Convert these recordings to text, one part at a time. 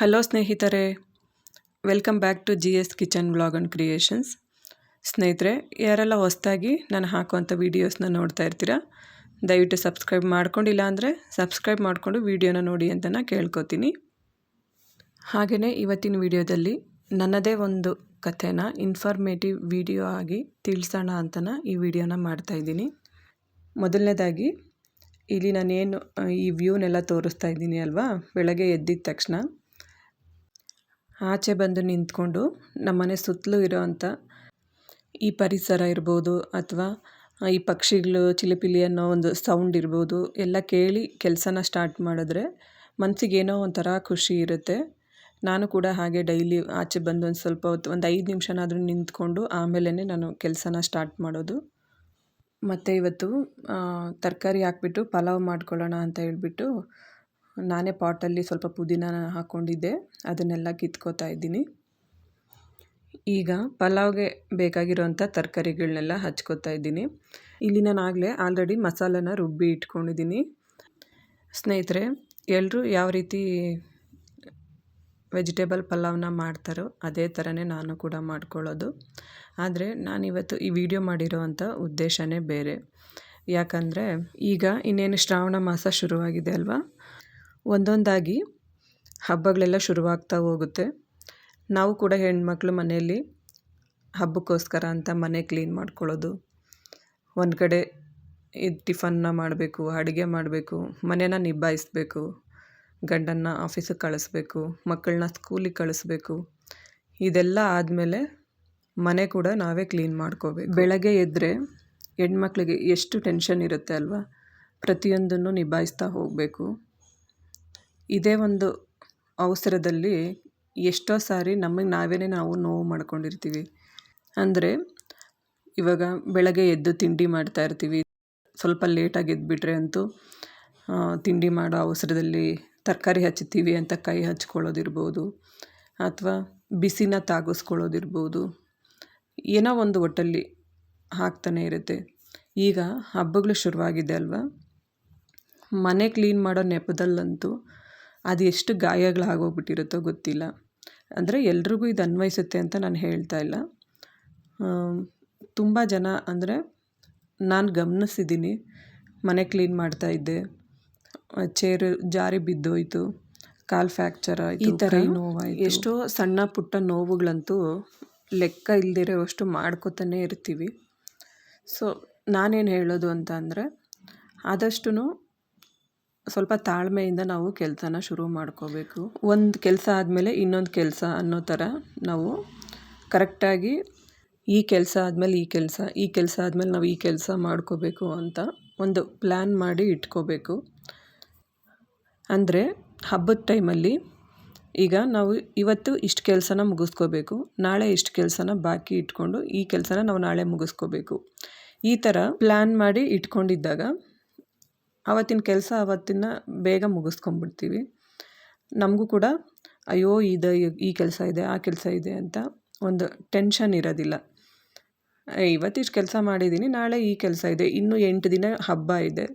Hello ಸ್ನೇಹಿತರೆ, welcome back to G S kitchen blog and creations. ಸ್ನೇಹಿತರೆ, ಯಾರೆಲ್ಲ ಹೊಸ್ದಾಗಿ ನಾನು ಹಾಕುವಂಥ ವೀಡಿಯೋಸ್ನ ನೋಡ್ತಾ ಇರ್ತೀರಾ, ದಯವಿಟ್ಟು ಸಬ್ಸ್ಕ್ರೈಬ್ ಮಾಡ್ಕೊಂಡಿಲ್ಲ ಅಂದರೆ ಸಬ್ಸ್ಕ್ರೈಬ್ ಮಾಡಿಕೊಂಡು ವೀಡಿಯೋನ ನೋಡಿ ಅಂತ ನಾನು ಕೇಳ್ಕೊತೀನಿ. ಹಾಗೆಯೇ ಇವತ್ತಿನ ವಿಡಿಯೋದಲ್ಲಿ ನನ್ನದೇ ಒಂದು ಕಥೆನ ಇನ್ಫಾರ್ಮೇಟಿವ್ ವಿಡಿಯೋ ಆಗಿ ತಿಳಿಸೋಣ ಅಂತನ ಈ ವಿಡಿಯೋನ ಮಾಡ್ತಾಯಿದ್ದೀನಿ ಮೊದಲನೇದಾಗಿ, ಇಲ್ಲಿ ನಾನೇನು, ಈ ವ್ಯೂನೆಲ್ಲ ತೋರಿಸ್ತಾ ಇದ್ದೀನಿ ಅಲ್ವಾ, ಬೆಳಗ್ಗೆ ಎದ್ದಿದ ತಕ್ಷಣ. ಆಚೆ ಬಂದು ನಿಂತ್ಕೊಂಡು ನಮ್ಮನೆ ಸುತ್ತಲೂ ಇರೋವಂಥ ಈ ಪರಿಸರ ಇರ್ಬೋದು ಅಥವಾ ಈ ಪಕ್ಷಿಗಳು, ಚಿಲಿಪಿಲಿ ಅನ್ನೋ ಒಂದು ಸೌಂಡ್ ಇರ್ಬೋದು, ಎಲ್ಲ ಕೇಳಿ ಕೆಲಸನ ಸ್ಟಾರ್ಟ್ ಮಾಡಿದ್ರೆ ಮನಸ್ಸಿಗೆ ಏನೋ ಒಂಥರ ಖುಷಿ ಇರುತ್ತೆ. ನಾನು ಕೂಡ ಹಾಗೆ ಡೈಲಿ ಆಚೆ ಬಂದು ಒಂದು ಸ್ವಲ್ಪ ಹೊತ್ತು, ಒಂದು ಐದು ನಿಮಿಷನಾದರೂ ನಿಂತ್ಕೊಂಡು ಆಮೇಲೆ ನಾನು ಕೆಲಸನ ಸ್ಟಾರ್ಟ್ ಮಾಡೋದು. ಮತ್ತು ಇವತ್ತು ತರಕಾರಿ ಹಾಕ್ಬಿಟ್ಟು ಪಲಾವ್ ಮಾಡ್ಕೊಳ್ಳೋಣ ಅಂತ ಹೇಳ್ಬಿಟ್ಟು ನಾನೇ ಪಾಟಲ್ಲಿ ಸ್ವಲ್ಪ ಪುದೀನ ಹಾಕ್ಕೊಂಡಿದ್ದೆ. ಅದನ್ನೆಲ್ಲ ಕಿತ್ಕೋತಾ ಇದ್ದೀನಿ. ಈಗ ಪಲಾವ್ಗೆ ಬೇಕಾಗಿರೋಂಥ ತರಕಾರಿಗಳನ್ನೆಲ್ಲ ಹಚ್ಕೋತಾ ಇದ್ದೀನಿ. ಇಲ್ಲಿ ನಾನು ಆಗಲೇ ಆಲ್ರೆಡಿ ಮಸಾಲನ ರುಬ್ಬಿ ಇಟ್ಕೊಂಡಿದ್ದೀನಿ. ಸ್ನೇಹಿತರೆ ಎಲ್ಲರೂ ಯಾವ ರೀತಿ ವೆಜಿಟೇಬಲ್ ಪಲಾವ್ನ ಮಾಡ್ತಾರೋ ಅದೇ ಥರನೇ ನಾನು ಕೂಡ ಮಾಡ್ಕೊಳ್ಳೋದು. ಆದರೆ ನಾನಿವತ್ತು ಈ ವಿಡಿಯೋ ಮಾಡಿರೋವಂಥ ಉದ್ದೇಶನೇ ಬೇರೆ. ಯಾಕಂದರೆ ಈಗ ಇನ್ನೇನು ಶ್ರಾವಣ ಮಾಸ ಶುರುವಾಗಿದೆ ಅಲ್ವಾ? ಒಂದೊಂದಾಗಿ ಹಬ್ಬಗಳೆಲ್ಲ ಶುರುವಾಗ್ತಾ ಹೋಗುತ್ತೆ. ನಾವು ಕೂಡ ಹೆಣ್ಮಕ್ಳು ಮನೆಯಲ್ಲಿ ಹಬ್ಬಕ್ಕೋಸ್ಕರ ಅಂತ ಮನೆ ಕ್ಲೀನ್ ಮಾಡ್ಕೊಳ್ಳೋದು. ಒಂದು ಕಡೆ ಇದು ಟಿಫನ್ನ ಮಾಡಬೇಕು, ಅಡುಗೆ ಮಾಡಬೇಕು ಮನೇನ ನಿಭಾಯಿಸ್ಬೇಕು, ಗಂಡನ್ನ ಆಫೀಸಿಗೆ ಕಳಿಸ್ಬೇಕು, ಮಕ್ಕಳನ್ನ ಸ್ಕೂಲಿಗೆ ಕಳಿಸ್ಬೇಕು. ಇದೆಲ್ಲ ಆದಮೇಲೆ ಮನೆ ಕೂಡ ನಾವೇ ಕ್ಲೀನ್ ಮಾಡ್ಕೋಬೇಕು. ಬೆಳಗ್ಗೆ ಎದ್ದರೆ ಹೆಣ್ಮಕ್ಳಿಗೆ ಎಷ್ಟು ಟೆನ್ಷನ್ ಇರುತ್ತೆ ಅಲ್ವಾ? ಪ್ರತಿಯೊಂದನ್ನು ನಿಭಾಯಿಸ್ತಾ ಹೋಗಬೇಕು. ಇದೇ ಒಂದು ಅವಸರದಲ್ಲಿ ಎಷ್ಟೋ ಸಾರಿ ನಮಗೆ ನಾವೇ ನಾವು ನೋವು ಮಾಡ್ಕೊಂಡಿರ್ತೀವಿ. ಅಂದರೆ ಇವಾಗ ಬೆಳಗ್ಗೆ ಎದ್ದು ತಿಂಡಿ ಮಾಡ್ತಾ ಇರ್ತೀವಿ. ಸ್ವಲ್ಪ ಲೇಟಾಗಿ ಎದ್ಬಿಟ್ರೆ ಅಂತೂ ತಿಂಡಿ ಮಾಡೋ ಅವಸರದಲ್ಲಿ ತರಕಾರಿ ಹಚ್ಚುತ್ತೀವಿ ಅಂತ ಕೈ ಹಚ್ಕೊಳ್ಳೋದಿರ್ಬೋದು, ಅಥವಾ ಬಿಸಿನ ತಾಗಿಸ್ಕೊಳ್ಳೋದಿರ್ಬೋದು, ಏನೋ ಒಂದು ಒಟ್ಟಲ್ಲಿ ಹಾಕ್ತಾನೆ ಇರುತ್ತೆ. ಈಗ ಹಬ್ಬಗಳು ಶುರುವಾಗಿದೆ ಅಲ್ವಾ? ಮನೆ ಕ್ಲೀನ್ ಮಾಡೋ ನೆಪದಲ್ಲಂತೂ ಅದು ಎಷ್ಟು ಗಾಯಗಳಾಗೋಗ್ಬಿಟ್ಟಿರುತ್ತೋ ಗೊತ್ತಿಲ್ಲ. ಅಂದರೆ ಎಲ್ರಿಗೂ ಇದು ಅನ್ವಯಿಸುತ್ತೆ ಅಂತ ನಾನು ಹೇಳ್ತಾ ಇಲ್ಲ. ತುಂಬ ಜನ ಅಂದರೆ ನಾನು ಗಮನಿಸಿದ್ದೀನಿ ಮನೆ ಕ್ಲೀನ್ ಮಾಡ್ತಾ ಇದ್ದೆ ಚೇರು ಜಾರಿ ಬಿದ್ದೋಯ್ತು ಕಾಲ್ ಫ್ರ್ಯಾಕ್ಚರ್ ಆಯಿತು ಈ ಥರ ನೋವಾಯಿತು. ಎಷ್ಟೋ ಸಣ್ಣ ಪುಟ್ಟ ನೋವುಗಳಂತೂ ಲೆಕ್ಕ ಇಲ್ದಿರೋವಷ್ಟು ಮಾಡ್ಕೋತಾನೆ ಇರ್ತೀವಿ. ಸೊ ನಾನೇನು ಹೇಳೋದು ಅಂತ ಅಂದರೆ ಆದಷ್ಟು ಸ್ವಲ್ಪ ತಾಳ್ಮೆಯಿಂದ ನಾವು ಕೆಲಸನ ಶುರು ಮಾಡ್ಕೋಬೇಕು. ಒಂದು ಕೆಲಸ ಆದಮೇಲೆ ಇನ್ನೊಂದು ಕೆಲಸ ಅನ್ನೋ ಥರ ನಾವು ಕರೆಕ್ಟಾಗಿ ಈ ಕೆಲಸ ಆದಮೇಲೆ ಈ ಕೆಲಸ ಈ ಕೆಲಸ ಆದಮೇಲೆ ನಾವು ಈ ಕೆಲಸ ಮಾಡ್ಕೋಬೇಕು ಅಂತ ಒಂದು ಪ್ಲ್ಯಾನ್ ಮಾಡಿ ಇಟ್ಕೋಬೇಕು. ಅಂದರೆ ಹಬ್ಬದ ಟೈಮಲ್ಲಿ ಈಗ ನಾವು ಇವತ್ತು ಇಷ್ಟು ಕೆಲಸನ ಮುಗಿಸ್ಕೋಬೇಕು, ನಾಳೆ ಇಷ್ಟು ಕೆಲಸನ ಬಾಕಿ ಇಟ್ಕೊಂಡು ಈ ಕೆಲಸನ ನಾವು ನಾಳೆ ಮುಗಿಸ್ಕೋಬೇಕು. ಈ ಥರ ಪ್ಲ್ಯಾನ್ ಮಾಡಿ ಇಟ್ಕೊಂಡಿದ್ದಾಗ ಆವತ್ತಿನ ಕೆಲಸ ಆವತ್ತಿನ ಬೇಗ ಮುಗಿಸ್ಕೊಂಬಿಡ್ತೀವಿ. ನಮಗೂ ಕೂಡ, ಅಯ್ಯೋ, ಇದು ಈ ಕೆಲಸ ಇದೆ, ಆ ಕೆಲಸ ಇದೆ ಅಂತ ಒಂದು ಟೆನ್ಷನ್ ಇರೋದಿಲ್ಲ. ಇವತ್ತಿಷ್ಟು ಕೆಲಸ ಮಾಡಿದ್ದೀನಿ, ನಾಳೆ ಈ ಕೆಲಸ ಇದೆ, ಇನ್ನೂ ಎಂಟು ದಿನ ಹಬ್ಬ ಇದೆ,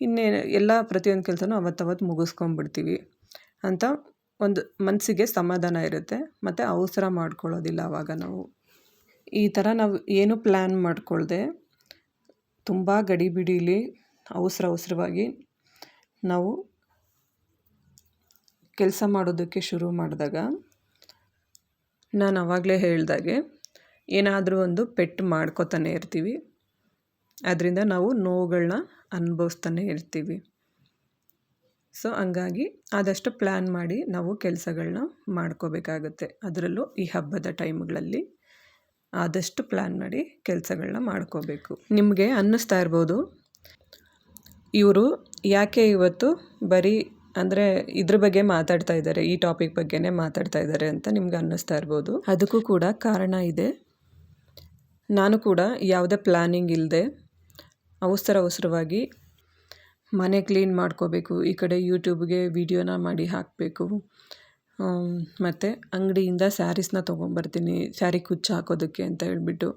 ಇನ್ನೇ ಎಲ್ಲ ಪ್ರತಿಯೊಂದು ಕೆಲಸನೂ ಅವತ್ತವತ್ತು ಮುಗಿಸ್ಕೊಂಬಿಡ್ತೀವಿ ಅಂತ ಒಂದು ಮನಸ್ಸಿಗೆ ಸಮಾಧಾನ ಇರುತ್ತೆ, ಮತ್ತು ಅವಸರ ಮಾಡ್ಕೊಳ್ಳೋದಿಲ್ಲ ಆವಾಗ ನಾವು. ಈ ಥರ ನಾವು ಏನು ಪ್ಲ್ಯಾನ್ ಮಾಡಿಕೊಳ್ದೆ, ತುಂಬ ಗಡಿಬಿಡೀಲಿ ಅವಸರ ಅವಸರವಾಗಿ ನಾವು ಕೆಲಸ ಮಾಡೋದಕ್ಕೆ ಶುರು ಮಾಡಿದಾಗ ನಾನು ಆವಾಗಲೇ ಹೇಳಿದಾಗೆ ಏನಾದರೂ ಒಂದು ಪೆಟ್ಟು ಮಾಡ್ಕೋತಾನೆ ಇರ್ತೀವಿ. ಅದರಿಂದ ನಾವು ನೋವುಗಳನ್ನ ಅನುಭವಿಸ್ತಾನೆ ಇರ್ತೀವಿ. ಸೊ, ಹಂಗಾಗಿ ಆದಷ್ಟು ಪ್ಲ್ಯಾನ್ ಮಾಡಿ ನಾವು ಕೆಲಸಗಳನ್ನ ಮಾಡ್ಕೋಬೇಕಾಗುತ್ತೆ. ಅದರಲ್ಲೂ ಈ ಹಬ್ಬದ ಟೈಮ್ಗಳಲ್ಲಿ ಆದಷ್ಟು ಪ್ಲ್ಯಾನ್ ಮಾಡಿ ಕೆಲಸಗಳನ್ನ ಮಾಡ್ಕೋಬೇಕು. ನಿಮಗೆ ಅನ್ನಿಸ್ತಾ ಇರ್ಬೋದು? ಇವರು ಯಾಕೆ ಇವತ್ತು ಬರೀ ಅಂದರೆ ಇದ್ರ ಬಗ್ಗೆ ಮಾತಾಡ್ತಾ ಇದ್ದಾರೆ ಈ ಟಾಪಿಕ್ ಬಗ್ಗೆನೇ ಮಾತಾಡ್ತಾ ಇದ್ದಾರೆ ಅಂತ ನಿಮ್ಗೆ ಅನ್ನಿಸ್ತಾ ಇರ್ಬೋದು. ಅದಕ್ಕೂ ಕೂಡ ಕಾರಣ ಇದೆ. ನಾನು ಕೂಡ ಯಾವುದೇ ಪ್ಲ್ಯಾನಿಂಗ್ ಇಲ್ಲದೆ ಅವಸರ ಅವಸರವಾಗಿ ಮನೆ ಕ್ಲೀನ್ ಮಾಡ್ಕೋಬೇಕು, ಈ ಕಡೆ ಯೂಟ್ಯೂಬ್ಗೆ ವೀಡಿಯೋನ ಮಾಡಿ ಹಾಕಬೇಕು ಮತ್ತು ಅಂಗಡಿಯಿಂದ ಸ್ಯಾರೀಸ್ನ ತೊಗೊಂಬರ್ತೀನಿ ಸ್ಯಾರಿ ಕುಚ್ಚು ಹಾಕೋದಕ್ಕೆ ಅಂತ ಹೇಳ್ಬಿಟ್ಟು.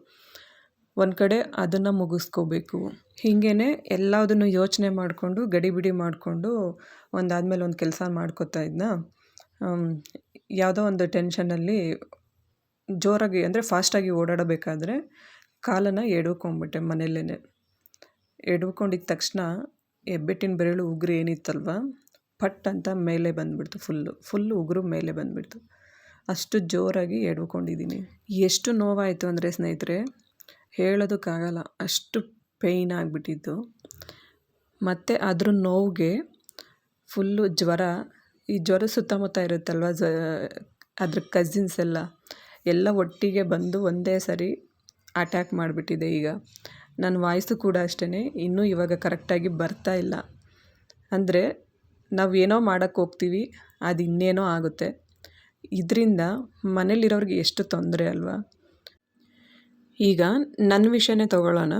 ಒಂದು ಕಡೆ ಅದನ್ನು ಮುಗಿಸ್ಕೋಬೇಕು. ಹೀಗೇ ಎಲ್ಲದನ್ನು ಯೋಚನೆ ಮಾಡಿಕೊಂಡು ಗಡಿಬಿಡಿ ಮಾಡಿಕೊಂಡು ಒಂದಾದಮೇಲೆ ಒಂದು ಕೆಲಸ ಮಾಡ್ಕೋತಾ ಇದ್ನ? ಯಾವುದೋ ಒಂದು ಟೆನ್ಷನಲ್ಲಿ ಜೋರಾಗಿ, ಅಂದರೆ ಫಾಸ್ಟಾಗಿ ಓಡಾಡಬೇಕಾದ್ರೆ ಕಾಲನ್ನು ಎಡ್ವ್ಕೊಂಬಿಟ್ಟೆ ಮನೆಯಲ್ಲೇ ಎಡ್ವ್ಕೊಂಡಿದ್ದ ತಕ್ಷಣ ಹೆಬ್ಬೆಟ್ಟಿನ ಬೆರಳು ಉಗುರು ಏನಿತ್ತಲ್ವ? ಪಟ್ ಅಂತ ಮೇಲೆ ಬಂದುಬಿಡ್ತು ಫುಲ್ಲು ಫುಲ್ಲು ಉಗುರು ಮೇಲೆ ಬಂದುಬಿಡ್ತು. ಅಷ್ಟು ಜೋರಾಗಿ ಎಡ್ಕೊಂಡಿದ್ದೀನಿ ಎಷ್ಟು ನೋವಾಯಿತು ಅಂದರೆ ಸ್ನೇಹಿತರೆ ಹೇಳೋದಕ್ಕಾಗಲ್ಲ. ಅಷ್ಟು ಪೇಯ್ನ್ ಆಗಿಬಿಟ್ಟಿತ್ತು ಮತ್ತು ಅದ್ರ ನೋವಿಗೆ ಫುಲ್ಲು ಜ್ವರ. ಈ ಜ್ವರ ಸುತ್ತಮುತ್ತ ಇರುತ್ತಲ್ವ? ಜ ಅದ್ರ ಕಸಿನ್ಸ್ ಎಲ್ಲ. ಎಲ್ಲ ಒಟ್ಟಿಗೆ ಬಂದು ಒಂದೇ ಸರಿ ಅಟ್ಯಾಕ್ ಮಾಡಿಬಿಟ್ಟಿದೆ ಈಗ. ನನ್ನ ವಾಯ್ಸು ಕೂಡ ಅಷ್ಟೇ ಇನ್ನೂ ಇವಾಗ ಕರೆಕ್ಟಾಗಿ ಬರ್ತಾ ಇಲ್ಲ. ಅಂದರೆ ನಾವು ಏನೋ ಮಾಡೋಕ್ಕೆ ಹೋಗ್ತೀವಿ, ಅದು ಇನ್ನೇನೋ ಆಗುತ್ತೆ. ಇದರಿಂದ ಮನೇಲಿರೋರಿಗೆ ಎಷ್ಟು ತೊಂದರೆ ಅಲ್ವಾ? ಈಗ ನನ್ನ ವಿಷಯನೇ ತಗೊಳ್ಳೋಣ.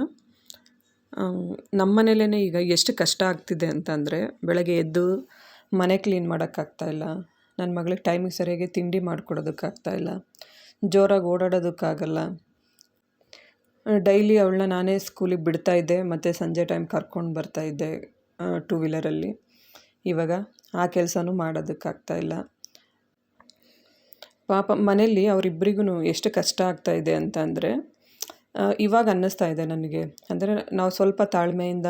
ನಮ್ಮ ಮನೇಲೇ ಈಗ ಎಷ್ಟು ಕಷ್ಟ ಆಗ್ತಿದೆ ಅಂತಂದರೆ ಬೆಳಗ್ಗೆ ಎದ್ದು ಮನೆ ಕ್ಲೀನ್ ಮಾಡೋಕ್ಕಾಗ್ತಾಯಿಲ್ಲ ನನ್ನ ಮಗಳಿಗೆ ಟೈಮಿಗೆ ಸರಿಯಾಗಿ ತಿಂಡಿ ಮಾಡಿಕೊಡೋದಕ್ಕಾಗ್ತಾಯಿಲ್ಲ ಜೋರಾಗಿ ಓಡಾಡೋದಕ್ಕಾಗಲ್ಲ. ಡೈಲಿ ಅವಳನ್ನ ನಾನೇ ಸ್ಕೂಲಿಗೆ ಬಿಡ್ತಾಯಿದ್ದೆ ಮತ್ತು ಸಂಜೆ ಟೈಮ್ ಕರ್ಕೊಂಡು ಬರ್ತಾಯಿದ್ದೆ ಟೂ ವೀಲರಲ್ಲಿ. ಇವಾಗ ಆ ಕೆಲಸನೂ ಮಾಡೋದಕ್ಕಾಗ್ತಾಯಿಲ್ಲ ಪಾಪ ಮನೆಯಲ್ಲಿ ಅವರಿಬ್ಬರಿಗೂ ಎಷ್ಟು ಕಷ್ಟ ಆಗ್ತಾಯಿದೆ ಅಂತ ಅಂದರೆ ಇವಾಗ ಅನ್ನಿಸ್ತಾ ಇದೆ ನನಗೆ. ಅಂದರೆ ನಾವು ಸ್ವಲ್ಪ ತಾಳ್ಮೆಯಿಂದ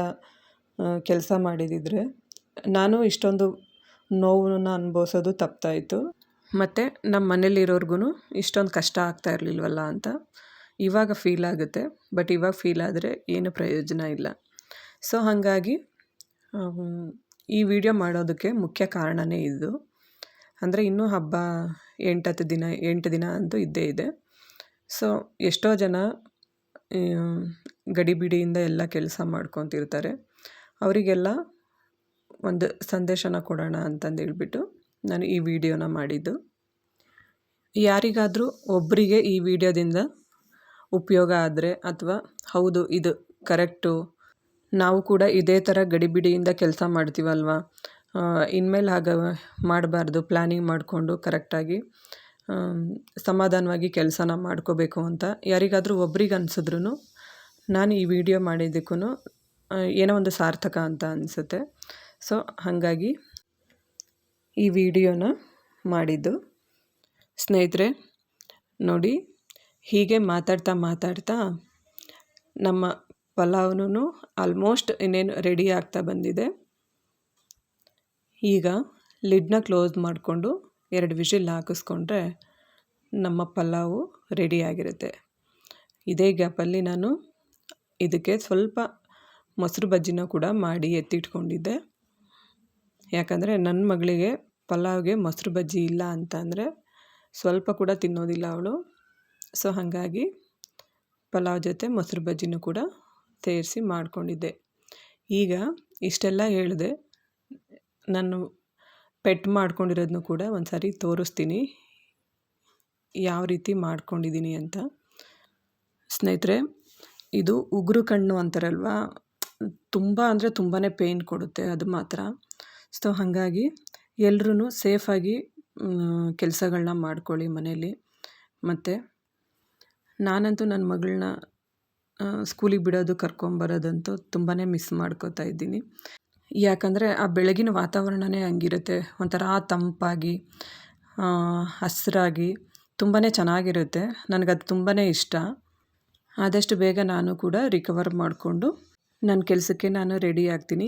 ಕೆಲಸ ಮಾಡಿದಿದ್ರೆ ನಾನು ಇಷ್ಟೊಂದು ನೋವನ್ನ ಅನುಭವಿಸೋದು ತಪ್ತಾಯಿತ್ತು ಮತ್ತು ನಮ್ಮ ಮನೇಲಿರೋರ್ಗು ಇಷ್ಟೊಂದು ಕಷ್ಟ ಆಗ್ತಾ ಇರಲಿಲ್ವಲ್ಲ ಅಂತ ಇವಾಗ ಫೀಲ್ ಆಗುತ್ತೆ. ಬಟ್ ಇವಾಗ ಫೀಲ್ ಆದರೆ ಏನು ಪ್ರಯೋಜನ ಇಲ್ಲ. ಸೊ ಹಾಗಾಗಿ ಈ ವಿಡಿಯೋ ಮಾಡೋದಕ್ಕೆ ಮುಖ್ಯ ಕಾರಣವೇ ಇದು. ಅಂದರೆ ಇನ್ನೂ ಹಬ್ಬ ಎಂಟತ್ತು ದಿನ, ಎಂಟು ದಿನ ಅಂತೂ ಇದ್ದೇ ಇದೆ. ಸೊ ಎಷ್ಟೋ ಜನ ಗಡಿಬಿಡಿಯಿಂದ ಎಲ್ಲ ಕೆಲಸ ಮಾಡ್ಕೊತಿರ್ತಾರೆ. ಅವರಿಗೆಲ್ಲ ಒಂದು ಸಂದೇಶನ ಕೊಡೋಣ ಅಂತಂದು ಹೇಳ್ಬಿಟ್ಟು ನಾನು ಈ ವಿಡಿಯೋನ ಮಾಡಿದ್ದು. ಯಾರಿಗಾದರೂ ಒಬ್ಬರಿಗೆ ಈ ವಿಡಿಯೋದಿಂದ ಉಪಯೋಗ ಆದರೆ ಅಥವಾ ಹೌದು, ಇದು ಕರೆಕ್ಟು, ನಾವು ಕೂಡ ಇದೇ ಥರ ಗಡಿಬಿಡಿಯಿಂದ ಕೆಲಸ ಮಾಡ್ತೀವಲ್ವಾ? ಇನ್ಮೇಲೆ ಹಾಗೆ ಮಾಡಬಾರ್ದು ಪ್ಲ್ಯಾನಿಂಗ್ ಮಾಡಿಕೊಂಡು ಕರೆಕ್ಟಾಗಿ ಸಮಾಧಾನವಾಗಿ ಕೆಲಸನ ಮಾಡ್ಕೋಬೇಕು ಅಂತ. ಯಾರಿಗಾದರೂ ಒಬ್ರಿಗೆ ಅನ್ಸಿದ್ರು ನಾನು ಈ ವಿಡಿಯೋ ಮಾಡಿದ್ದಕ್ಕೂ ಏನೋ ಒಂದು ಸಾರ್ಥಕ ಅಂತ ಅನಿಸುತ್ತೆ. ಸೊ, ಹಾಗಾಗಿ ಈ ವಿಡಿಯೋನ ಮಾಡಿದ್ದು ಸ್ನೇಹಿತರೆ, ನೋಡಿ, ಹೀಗೆ ಮಾತಾಡ್ತಾ ಮಾತಾಡ್ತಾ ನಮ್ಮ ಪಲಾವ್ನೂ ಆಲ್ಮೋಸ್ಟ್ ಇನ್ನೇನು ರೆಡಿ ಆಗ್ತಾ ಬಂದಿದೆ. ಈಗ ಲಿಡ್ನ ಕ್ಲೋಸ್ ಮಾಡಿಕೊಂಡು ಎರಡು ವಿಷಿಲ್ ಹಾಕಿಸ್ಕೊಂಡ್ರೆ ನಮ್ಮ ಪಲಾವು ರೆಡಿಯಾಗಿರುತ್ತೆ. ಇದೇ ಗ್ಯಾಪಲ್ಲಿ ನಾನು ಇದಕ್ಕೆ ಸ್ವಲ್ಪ ಮೊಸರು ಬಜ್ಜಿನ ಕೂಡ ಮಾಡಿ ಎತ್ತಿಟ್ಕೊಂಡಿದ್ದೆ. ಯಾಕಂದರೆ ನನ್ನ ಮಗಳಿಗೆ ಪಲಾವ್ಗೆ ಮೊಸರು ಬಜ್ಜಿ ಇಲ್ಲ ಅಂತ ಅಂದರೆ ಸ್ವಲ್ಪ ಕೂಡ ತಿನ್ನೋದಿಲ್ಲ ಅವಳು. ಸೊ ಹಾಗಾಗಿ ಪಲಾವ್ ಜೊತೆ ಮೊಸರು ಬಜ್ಜಿನೂ ಕೂಡ ಸೇರಿಸಿ ಮಾಡಿಕೊಂಡಿದ್ದೆ. ಈಗ ಇಷ್ಟೆಲ್ಲ ಹೇಳಿದೆ, ನಾನು ಪೆಟ್ ಮಾಡ್ಕೊಂಡಿರೋದನ್ನು ಕೂಡ ಒಂದು ಸಾರಿ ತೋರಿಸ್ತೀನಿ. ಯಾವ ರೀತಿ ಮಾಡ್ಕೊಂಡಿದ್ದೀನಿ ಅಂತ. ಸ್ನೇಹಿತರೆ, ಇದು ಉಗುರು ಕಣ್ಣು ಅಂತಾರಲ್ವಾ? ತುಂಬ ಅಂದರೆ ತುಂಬಾ ಪೇಯ್ನ್ ಕೊಡುತ್ತೆ ಅದು ಮಾತ್ರ. ಸೊ, ಹಾಗಾಗಿ ಎಲ್ಲರೂ ಸೇಫಾಗಿ ಕೆಲಸಗಳನ್ನ ಮಾಡ್ಕೊಳ್ಳಿ ಮನೆಯಲ್ಲಿ. ಮತ್ತು ನಾನಂತೂ ನನ್ನ ಮಗಳನ್ನ ಸ್ಕೂಲಿಗೆ ಬಿಡೋದು, ಕರ್ಕೊಂಬರೋದಂತೂ ತುಂಬಾ ಮಿಸ್ ಮಾಡ್ಕೋತಾ ಇದ್ದೀನಿ. ಯಾಕಂದರೆ ಆ ಬೆಳಗಿನ ವಾತಾವರಣವೇ ಹಂಗಿರುತ್ತೆ. ಒಂಥರ ತಂಪಾಗಿ ಹಸಿರಾಗಿ ತುಂಬಾ ಚೆನ್ನಾಗಿರುತ್ತೆ. ನನಗದು ತುಂಬಾ ಇಷ್ಟ. ಆದಷ್ಟು ಬೇಗ ನಾನು ಕೂಡ ರಿಕವರ್ ಮಾಡಿಕೊಂಡು ನನ್ನ ಕೆಲಸಕ್ಕೆ ನಾನು ರೆಡಿ ಆಗ್ತೀನಿ.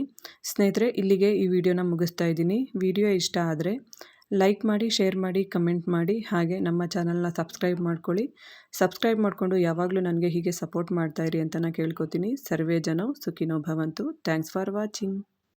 ಸ್ನೇಹಿತರೆ, ಇಲ್ಲಿಗೆ ಈ ವಿಡಿಯೋನ ಮುಗಿಸ್ತಾ ಇದ್ದೀನಿ. ವಿಡಿಯೋ ಇಷ್ಟ ಆದರೆ ಲೈಕ್ ಮಾಡಿ ಶೇರ್ ಮಾಡಿ ಕಮೆಂಟ್ ಮಾಡಿ, ಹಾಗೆ ನಮ್ಮ ಚಾನಲ್ನ ಸಬ್ಸ್ಕ್ರೈಬ್ ಮಾಡ್ಕೊಳ್ಳಿ. ಸಬ್ಸ್ಕ್ರೈಬ್ ಮಾಡಿಕೊಂಡು ಯಾವಾಗಲೂ ನನಗೆ ಹೀಗೆ ಸಪೋರ್ಟ್ ಮಾಡ್ತಾಯಿರಿ ಅಂತ ನಾನು ಕೇಳ್ಕೊತೀನಿ. ಸರ್ವೇ ಜನ, ಸುಖಿನೋ ಭವಂತು. Thanks for watching